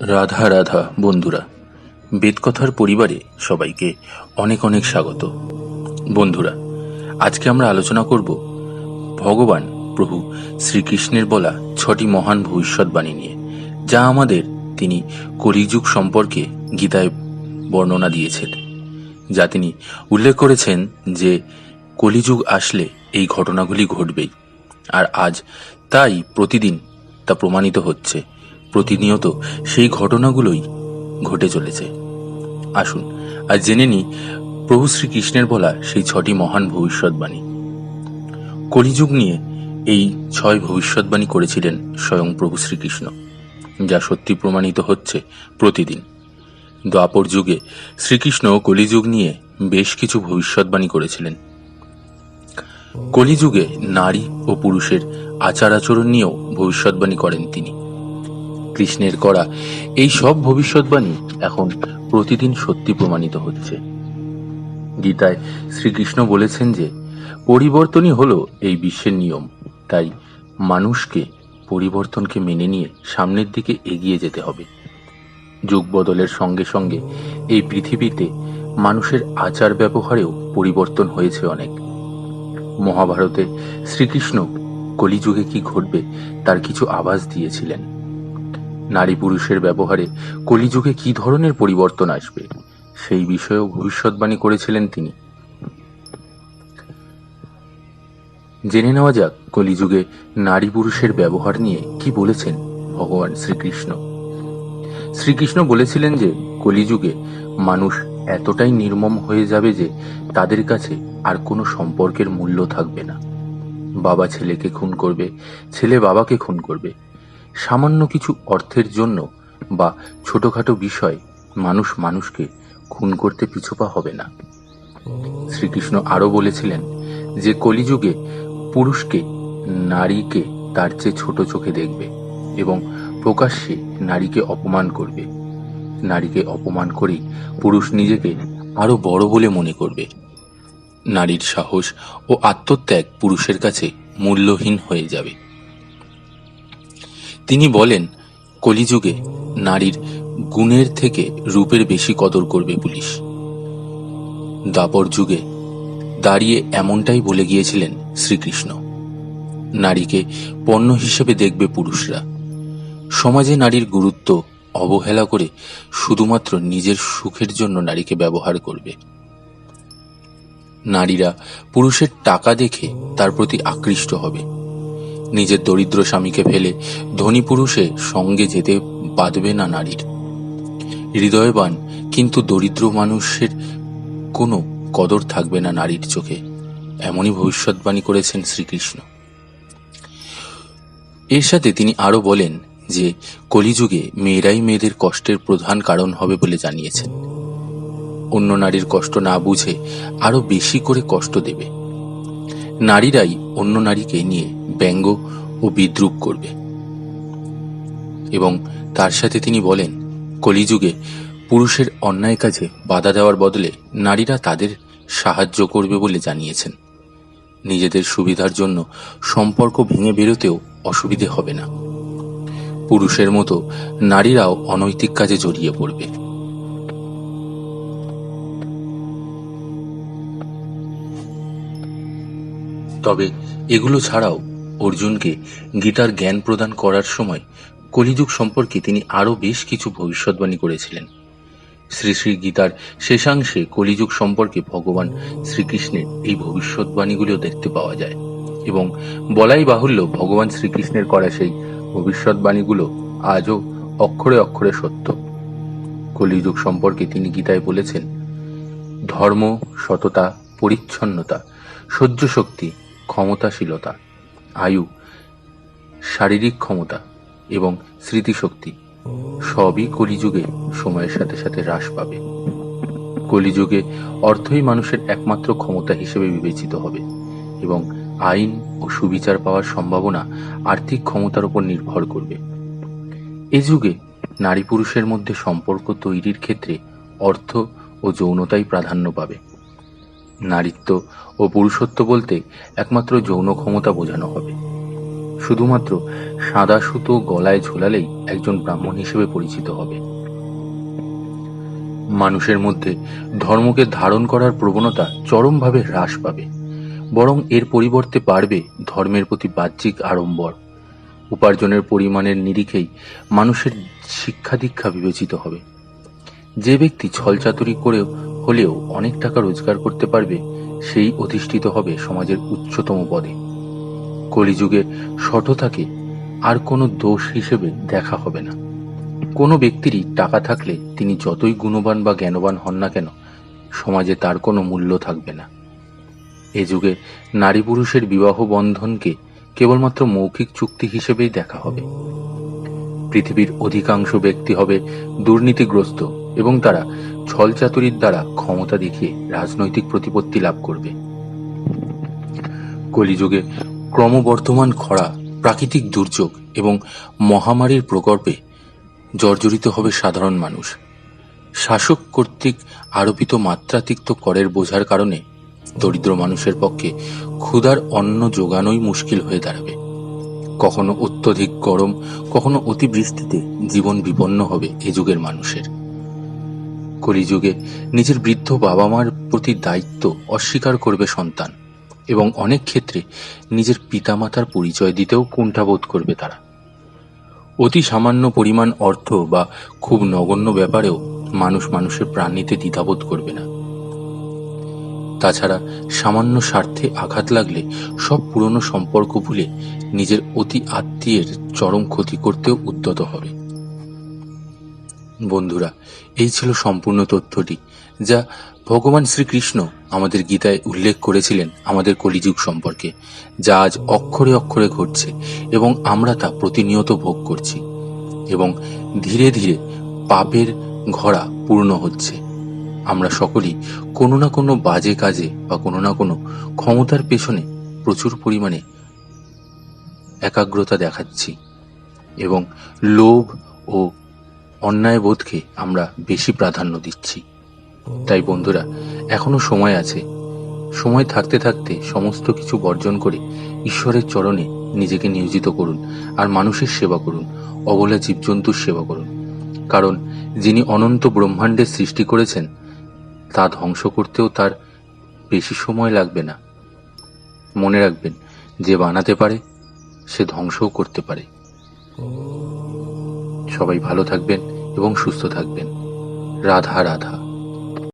রাধা রাধা, বন্ধুরা। বেদকথার পরিবারে সবাইকে অনেক অনেক স্বাগত। বন্ধুরা, আজকে আমরা আলোচনা করব ভগবান প্রভু শ্রীকৃষ্ণের বলা ছটি মহান ভবিষ্যৎবাণী নিয়ে, যা আমাদের তিনি কলিযুগ সম্পর্কে গীতায় বর্ণনা দিয়েছেন। যা তিনি উল্লেখ করেছেন যে কলিযুগ আসলে এই ঘটনাগুলি ঘটবেই, আর আজ তাই প্রতিদিন তা প্রমাণিত হচ্ছে। প্রতিনিয়ত সেই ঘটনাগুলোই ঘটে চলেছে। আসুন, আজ জেনে নিই প্রভু শ্রীকৃষ্ণের বলা সেই ছটি মহান ভবিষ্যৎবাণী। কলিযুগ নিয়ে এই ছয় ভবিষ্যৎবাণী করেছিলেন স্বয়ং প্রভু শ্রীকৃষ্ণ, যা সত্যি প্রমাণিত হচ্ছে প্রতিদিন। দ্বাপর যুগে শ্রীকৃষ্ণ কলিযুগ নিয়ে বেশ কিছু ভবিষ্যৎবাণী করেছিলেন। কলিযুগে নারী ও পুরুষের আচার আচরণ নিয়েও ভবিষ্যৎবাণী করেন তিনি। কৃষ্ণের করা এই সব ভবিষ্যৎবাণী এখন প্রতিদিন সত্যি প্রমাণিত হচ্ছে। গীতায় শ্রীকৃষ্ণ বলেছেন যে, পরিবর্তনই হলো এই বিশ্বের নিয়ম। তাই মানুষকে পরিবর্তনকে মেনে নিয়ে সামনের দিকে এগিয়ে যেতে হবে। যুগ বদলের সঙ্গে সঙ্গে এই পৃথিবীতে মানুষের আচার ব্যবহারেও পরিবর্তন হয়েছে অনেক। মহাভারতে শ্রীকৃষ্ণ কলিযুগে কি ঘটবে তার কিছু আভাস দিয়েছিলেন। নারী পুরুষের ব্যবহারে কলিযুগে কি ধরনের পরিবর্তন আসবে? সেই বিষয়েও ভবিষ্যৎবাণী করেছিলেন তিনি। জেনে নেওয়া যাক কলিযুগে নারী পুরুষের ব্যবহার নিয়ে কি বলেছেন ভগবান শ্রীকৃষ্ণ। শ্রীকৃষ্ণ বলেছিলেন যে, কলিযুগে মানুষ এতটাই নির্মম হয়ে যাবে যে, তাদের কাছে আর কোনো সম্পর্কের মূল্য থাকবে না। বাবা ছেলেকে খুন করবে, ছেলে বাবাকে খুন করবে সামান্য কিছু অর্থের জন্য বা ছোটখাটো বিষয় মানুষ মানুষকে খুন করতে পিছুপা হবে না। শ্রীকৃষ্ণ আরও বলেছিলেন যে কলিযুগে পুরুষকে নারীকে তার চেয়ে ছোট চোখে দেখবে এবং প্রকাশ্যে নারীকে অপমান করবে। নারীকে অপমান করেই পুরুষ নিজেকে আরও বড় বলে মনে করবে। নারীর সাহস ও আত্মত্যাগ পুরুষের কাছে মূল্যহীন হয়ে যাবে। তিনি বলেন, কলিযুগে নারীর গুণের থেকে রূপের বেশি কদর করবে পুলিশ। দাপর যুগে দাঁড়িয়ে এমনটাই বলে গিয়েছিলেন শ্রীকৃষ্ণ। নারীকে পণ্য হিসেবে দেখবে পুরুষরা। সমাজে নারীর গুরুত্ব অবহেলা করে শুধুমাত্র নিজের সুখের জন্য নারীকে ব্যবহার করবে। নারীরা পুরুষের টাকা দেখে তার প্রতি আকৃষ্ট হবে। নিজের দরিদ্র স্বামীকে ফেলে ধনী পুরুষে সঙ্গে যেতে বাঁধবে না নারীর। হৃদয়বান কিন্তু দরিদ্র মানুষের কোনো কদর থাকবে না নারীর চোখে, এমনই ভবিষ্যৎবাণী করেছেন শ্রীকৃষ্ণ। এর সাথে তিনি আরও বলেন যে, কলিযুগে মেয়েরাই মেয়েদের কষ্টের প্রধান কারণ হবে বলে জানিয়েছেন। অন্য নারীর কষ্ট না বুঝে আরও বেশি করে কষ্ট দেবে। নারীরাই অন্য নারীকে নিয়ে ব্যঙ্গ ও বিদ্রুপ করবে। এবং তার সাথে তিনি বলেন, কলিযুগে পুরুষের অন্যায় কাজে বাধা দেওয়ার বদলে নারীরা তাদের সাহায্য করবে বলে জানিয়েছেন। নিজেদের সুবিধার জন্য সম্পর্ক ভেঙে বেরোতেও অসুবিধে হবে না। পুরুষের মতো নারীরাও অনৈতিক কাজে জড়িয়ে পড়বে। তবে এগুলো ছাড়াও অর্জুনকে গীতার জ্ঞান প্রদান করার সময় কলিযুগ সম্পর্কে তিনি আরও বেশ কিছু ভবিষ্যৎবাণী করেছিলেন। শ্রী শ্রী গীতার শেষাংশে কলিযুগ সম্পর্কে ভগবান শ্রীকৃষ্ণের এই ভবিষ্যৎবাণীগুলো দেখতে পাওয়া যায় এবং বলাই বাহুল্য ভগবান শ্রীকৃষ্ণের করা সেই ভবিষ্যৎবাণীগুলো আজও অক্ষরে অক্ষরে সত্য। কলিযুগ সম্পর্কে তিনি গীতায় বলেছেন, ধর্ম, সততা, পরিচ্ছন্নতা সহ্য শক্তি ক্ষমতাশীলতা, আয়ু, শারীরিক ক্ষমতা এবং স্মৃতিশক্তি সবই কলিযুগে সময়ের সাথে সাথে হ্রাস পাবে। কলিযুগে অর্থই মানুষের একমাত্র ক্ষমতা হিসেবে বিবেচিত হবে এবং আইন ও সুবিচার পাওয়ার সম্ভাবনা আর্থিক ক্ষমতার উপর নির্ভর করবে। এ যুগে নারী পুরুষের মধ্যে সম্পর্ক তৈরির ক্ষেত্রে অর্থ ও যৌনতাই প্রাধান্য পাবে। নারীত্ব ও পুরুষত্ব বলতে একমাত্র যৌন ক্ষমতা বোঝানো হবে। শুধুমাত্র সাদা সুতো গলায় ঝোলালেই একজন ব্রাহ্মণ হিসেবে পরিচিত হবে। মানুষের মধ্যে ধর্মকে ধারণ করার প্রবণতা চরমভাবে হ্রাস পাবে, বরং এর পরিবর্তে বাড়বে ধর্মের প্রতি বাহ্যিক আড়ম্বর। উপার্জনের পরিমাণের নিরিখেই মানুষের শিক্ষা দীক্ষা বিবেচিত হবে। যে ব্যক্তি ছলচাতুরি করেও হলেও অনেক টাকা রোজগার করতে পারবে, সেই অধিষ্ঠিত হবে সমাজের উচ্চতম পদে। কলিযুগে সঠতাকে আর কোনো দোষ হিসেবে দেখা হবে না। কোনো ব্যক্তিরই টাকা থাকলে তিনি যতই গুণবান বা জ্ঞানবান হন না কেন, সমাজে তার কোনো মূল্য থাকবে না। এ যুগে নারী পুরুষের বিবাহ বন্ধনকে কেবলমাত্র মৌখিক চুক্তি হিসেবেই দেখা হবে। পৃথিবীর অধিকাংশ ব্যক্তি হবে দুর্নীতিগ্রস্ত এবং তারা ছলচাতুরির দ্বারা ক্ষমতা দেখিয়ে রাজনৈতিক প্রতিপত্তি লাভ করবে। কলিযুগে ক্রমবর্ধমান খরা, প্রাকৃতিক দুর্যোগ এবং মহামারীর প্রকল্পে জর্জরিত হবে সাধারণ মানুষ। শাসক কর্তৃক আরোপিত মাত্রাতিক্ত করের বোঝার কারণে দরিদ্র মানুষের পক্ষে ক্ষুধার অন্ন যোগানোই মুশকিল হয়ে দাঁড়াবে। কখনো অত্যধিক গরম, কখনো অতিবৃষ্টিতে জীবন বিপন্ন হবে এ যুগের মানুষের। কলিযুগে নিজের বৃদ্ধ বাবা মার প্রতি দায়িত্ব অস্বীকার করবে সন্তান এবং অনেক ক্ষেত্রে নিজের পিতামাতার পরিচয় দিতেও কুণ্ঠাবোধ করবে তারা। অতি সামান্য পরিমাণ অর্থ বা খুব নগণ্য ব্যাপারেও মানুষ মানুষের প্রাণ নিতে দ্বিধাবোধ করবে না। তাছাড়া সামান্য স্বার্থে আঘাত লাগলে সব পুরনো সম্পর্ক ভুলে নিজের অতি আত্মীয়ের চরম ক্ষতি করতেও উদ্যত হবে। বন্ধুরা, এই ছিল সম্পূর্ণ তথ্যটি, যা ভগবান শ্রীকৃষ্ণ আমাদের গীতায় উল্লেখ করেছিলেন আমাদের কলিযুগ সম্পর্কে, যা আজ অক্ষরে অক্ষরে ঘটছে এবং আমরা তা প্রতিনিয়ত ভোগ করছি এবং ধীরে ধীরে পাপের ঘরা পূর্ণ হচ্ছে। আমরা সকলেই কোনো না কোনো বাজে কাজে বা কোনো না কোনো ক্ষমতার পেছনে প্রচুর পরিমাণে একাগ্রতা দেখাচ্ছি এবং লোভ ও অন্যায় বোধকে আমরা বেশি প্রাধান্য দিচ্ছি। তাই বন্ধুরা, এখনও সময় আছে। সময় থাকতে থাকতে সমস্ত কিছু বর্জন করে ঈশ্বরের চরণে নিজেকে নিয়োজিত করুন আর মানুষের সেবা করুন, অবলা জীবজন্তুর সেবা করুন। কারণ যিনি অনন্ত ব্রহ্মাণ্ডের সৃষ্টি করেছেন, তা ধ্বংস করতেও তার বেশি সময় লাগবে না। মনে রাখবেন, যে বানাতে পারে, সে ধ্বংসও করতে পারে। সবাই ভালো থাকবেন এবং সুস্থ থাকবেন। রাধা রাধা।